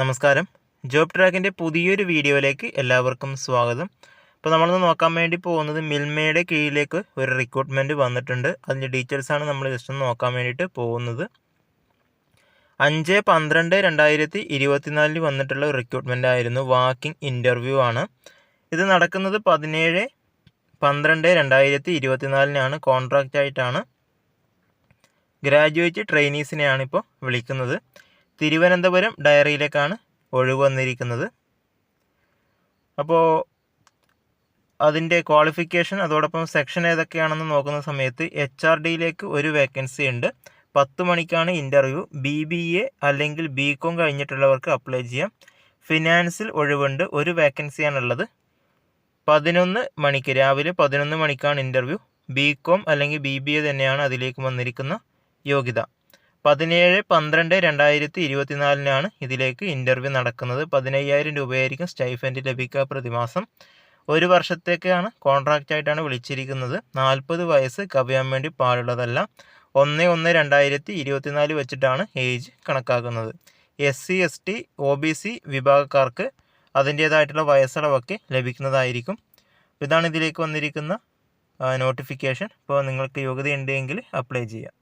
നമസ്കാരം. ജോബ് ട്രാക്കിന്റെ പുതിയൊരു വീഡിയോയിലേക്ക് എല്ലാവർക്കും സ്വാഗതം. ഇപ്പോൾ നമ്മളൊന്ന് നോക്കാൻ വേണ്ടി പോകുന്നത് മിൽമയുടെ കീഴിലേക്ക് ഒരു റിക്രൂട്ട്മെന്റ് വന്നിട്ടുണ്ട്. അതിന്റെ ഡീറ്റെയിൽസാണ് നമ്മൾ ജസ്റ്റ് ഒന്ന് നോക്കാൻ വേണ്ടിയിട്ട് പോകുന്നത്. അഞ്ച് പന്ത്രണ്ട് രണ്ടായിരത്തി ഇരുപത്തിനാലിൽ വന്നിട്ടുള്ള റിക്രൂട്ട്മെന്റ് ആയിരുന്നു വാക്കിംഗ് ഇന്റർവ്യൂ ആണ്. ഇത് നടക്കുന്നത് പതിനേഴ് പന്ത്രണ്ട് രണ്ടായിരത്തി ഇരുപത്തിനാലിനാണ്. കോൺട്രാക്റ്റ് ആയിട്ടാണ്. ഗ്രാജുവേറ്റ് ട്രെയിനീസിനെയാണ് ഇപ്പോൾ വിളിക്കുന്നത്. തിരുവനന്തപുരം ഡയറിയിലേക്കാണ് ഒഴിവ് വന്നിരിക്കുന്നത് അപ്പോൾ അതിന്റെ ക്വാളിഫിക്കേഷൻ അതോടൊപ്പം സെക്ഷൻ ഏതൊക്കെയാണെന്ന് നോക്കുന്ന സമയത്ത് എച്ച് ആർ ഡിയിലേക്ക് ഒരു വേക്കൻസി ഉണ്ട്. പത്ത് മണിക്കാണ് ഇന്റർവ്യൂ. ബി ബി എ അല്ലെങ്കിൽ ബി കോം കഴിഞ്ഞിട്ടുള്ളവർക്ക് അപ്ലൈ ചെയ്യാം. ഫിനാൻസിൽ ഒഴിവുണ്ട്. ഒരു വേക്കൻസിയാണുള്ളത്. പതിനൊന്ന് മണിക്ക് രാവിലെ പതിനൊന്ന് മണിക്കാണ് ഇന്റർവ്യൂ. ബി കോം അല്ലെങ്കിൽ ബി ബി എ തന്നെയാണ് അതിലേക്ക് വന്നിരിക്കുന്ന യോഗ്യത. പതിനേഴ് പന്ത്രണ്ട് രണ്ടായിരത്തി ഇരുപത്തിനാലിനാണ് ഇതിലേക്ക് ഇന്റർവ്യൂ നടക്കുന്നത്. പതിനയ്യായിരം രൂപയായിരിക്കും സ്റ്റൈഫൻഡ് ലഭിക്കുക പ്രതിമാസം. ഒരു വർഷത്തേക്കാണ് കോൺട്രാക്റ്റ് ആയിട്ടാണ് വിളിച്ചിരിക്കുന്നത്. നാൽപ്പത് വയസ്സ് കവിയാൻ വേണ്ടി പാടുള്ളതല്ല. ഒന്ന് ഒന്ന് രണ്ടായിരത്തി ഇരുപത്തിനാല് വെച്ചിട്ടാണ് ഏജ് കണക്കാക്കുന്നത്. S C S T O B C വിഭാഗക്കാർക്ക് അതിന്റേതായിട്ടുള്ള വയസ്സളവൊക്കെ ലഭിക്കുന്നതായിരിക്കും. ഇതാണ് ഇതിലേക്ക് വന്നിരിക്കുന്ന നോട്ടിഫിക്കേഷൻ ഇപ്പോൾ നിങ്ങൾക്ക് യോഗ്യതയുണ്ടെങ്കിൽ അപ്ലൈ ചെയ്യാം